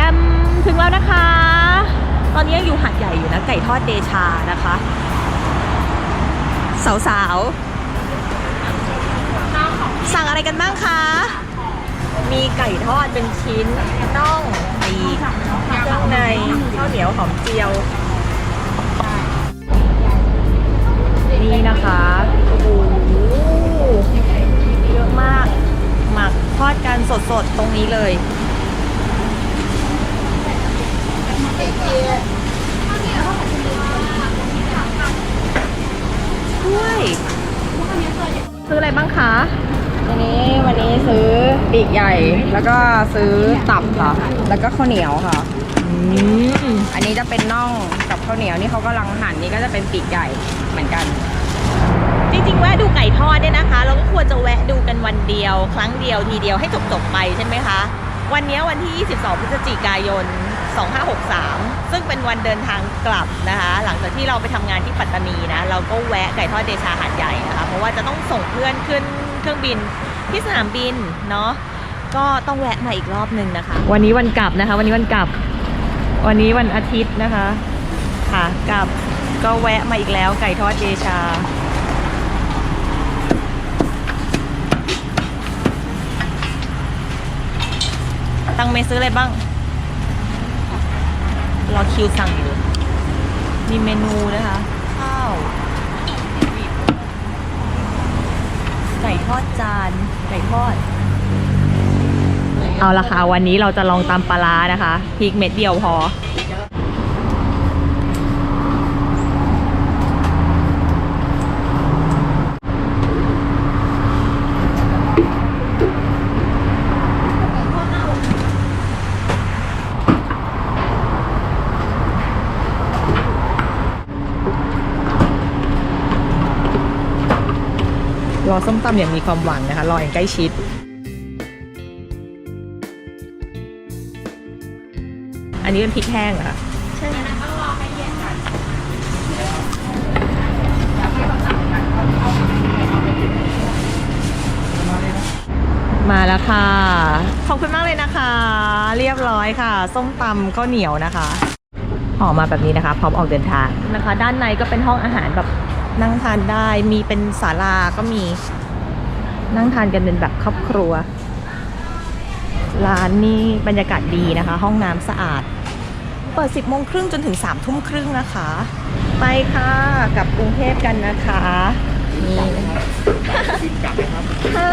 ดำถึงแล้วนะคะ ตอนนี้ยังอยู่หาดใหญ่อยู่นะ ไก่ทอดเดชานะคะ สาวๆสั่งอะไรกันบ้างคะ มีไก่ทอดเป็นชิ้นน่องปีกเครื่องในข้าวเหนียวหอมเจียว นี่นะคะโอ้โหเยอะมาก หมักทอดกันสดๆ ตรงนี้เลย ด้วยซื้ออะไรบ้างคะวันนี้วันนี้ซื้อปีกใหญ่ แล้วก็ซื้อตับค่ะ แล้วก็ข้าวเหนียวค่ะอืมอันนี้จะเป็นน่องกับข้าวเหนียวนี่เขากำลังหั่นนี่ก็จะเป็นปีกใหญ่เหมือนกัน จริงๆแวะดูไก่ทอดเนี่ยนะคะ เราก็ควรจะแวะดูกันวันเดียว ครั้งเดียวทีเดียวให้จบๆไปใช่ไหมคะ วันนี้วันที่ 22 พฤศจิกายน 2563 ซึ่งเป็นวันเดินทางกลับนะคะ หลังจากที่เราไปทำงานที่ปัตตานีนะ เราก็แวะไก่ทอดเดชาหาดใหญ่นะคะ เพราะว่าจะต้องส่งเพื่อนขึ้นเครื่องบินที่สนามบินเนาะ ก็ต้องแวะมาอีกรอบหนึ่งนะคะ วันนี้วันกลับนะคะ วันนี้วันกลับ วันนี้วันอาทิตย์นะคะ ค่ะกลับก็แวะมาอีกแล้วไก่ทอดเดชา ตังเมซื้ออะไรบ้าง รอคิวสั่งอยู่ มีเมนูนะคะ ข้าว ไก่ทอดจาน ไก่ทอด เอาละค่ะ วันนี้เราจะลองตำปลาร้านะคะพริกเม็ดเดียวพอ รอส้มตำอย่างมีความหวังนะคะ รออย่างใกล้ชิดอันนี้เป็นพริกแห้งเหรอคะใช่มาแล้วค่ะ ขอบคุณมากเลยนะคะ เรียบร้อยค่ะ ส้มตำข้าวเหนียวนะคะออกมาแบบนี้นะคะ พร้อมออกเดินทางนะคะ ด้านในก็เป็นห้องอาหารแบบ นั่งทานได้มีเป็นศาลาก็มี นั่งทานกันเป็นแบบครอบครัว ร้านนี่บรรยากาศดีนะคะ ห้องน้ำสะอาด เปิด 10โมงครึ่งจนถึง3ทุ่มครึ่งนะคะ ไปค่ะกลับกรุงเทพกันนะคะนี่กลับไหมครับฮะ